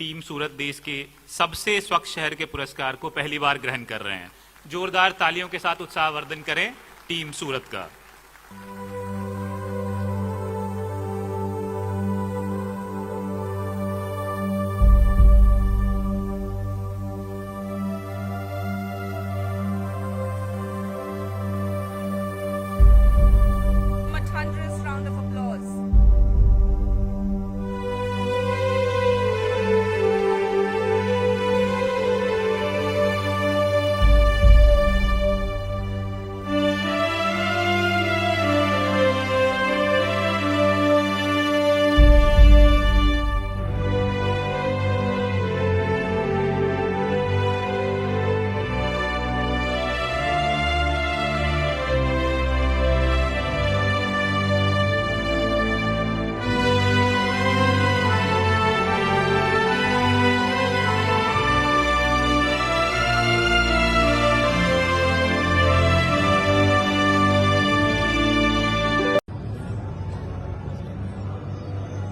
Team सूरत देश के सबसे स्वच्छ शहर के पुरस्कार को पहली बार ग्रहण कर रहे हैं जोरदार तालियों के साथ उत्साहवर्धन करें टीम सूरत का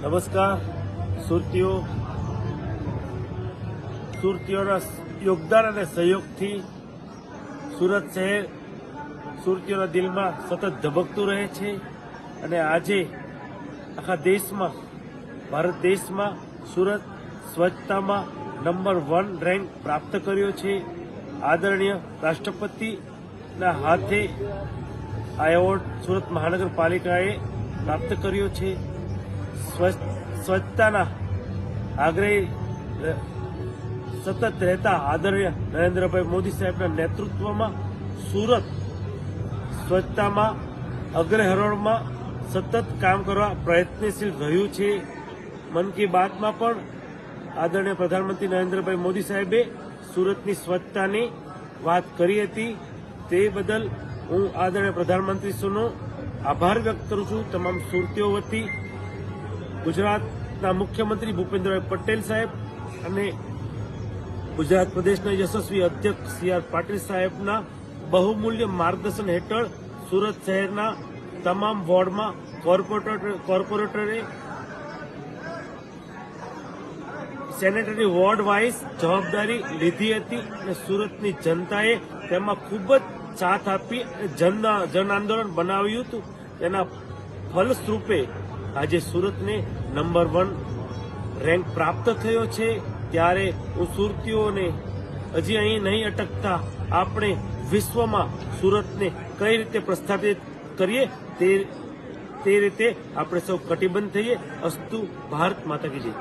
નમસ્કાર, સુરતીઓ. સુરતીઓના યોગદાન અને સહયોગથી સુરત શહેર સુરતીઓના દિલમાં સતત ધબકતું રહે છે અને આજે આખા દેશમાં, ભારત દેશમાં સુરત સ્વચ્છતામાં નંબર વન રેન્ક પ્રાપ્ત કર્યો છે. આદરણીય રાષ્ટ્રપતિના હાથે આ એવોર્ડ સુરત મહાનગરપાલિકાએ પ્રાપ્ત કર્યો છે. સ્વચ્છતાના આગ્રહી સતત રહેતા આદરણીય નરેન્દ્રભાઈ મોદી સાહેબના નેતૃત્વમાં સુરત સ્વચ્છતામાં અગ્રહરોળમાં સતત કામ કરવા પ્રયત્નશીલ રહ્યું છે. મન કી બાતમાં પણ આદરણીય પ્રધાનમંત્રી નરેન્દ્રભાઈ મોદી સાહેબે સુરતની સ્વચ્છતાની વાત કરી હતી. તે બદલ હું આદરણીય પ્રધાનમંત્રીશ્રીનો આભાર વ્યક્ત કરું છું. તમામ સુરતીઓ વતી ગુજરાતના મુખ્યમંત્રી ભૂપેન્દ્રભાઈ પટેલ સાહેબ અને ગુજરાત પ્રદેશના યશસ્વી અધ્યક્ષ સી આર પાટીલ સાહેબના બહુમૂલ્ય માર્ગદર્શન હેઠળ સુરત શહેરના તમામ વોર્ડમાં કોર્પોરેટર સેનેટરી વોર્ડ વાઇઝ જવાબદારી લીધી હતી અને સુરતની જનતાએ તેમાં ખૂબ જ સાથ આપી જન જન આંદોલન બનાવ્યું હતું. તેના ફલસ્વરૂપે આજે સુરતને નંબર વન રેન્ક પ્રાપ્ત થયો છે. ત્યારે હું સુરતીઓને હજી અહીં નહીં અટકતા આપણે વિશ્વમાં સુરતને કઈ રીતે પ્રસ્થાપિત કરીએ તે તે રીતે આપણે સૌ કટિબદ્ધ થઈએ. અસ્તુ ભારત માતા કી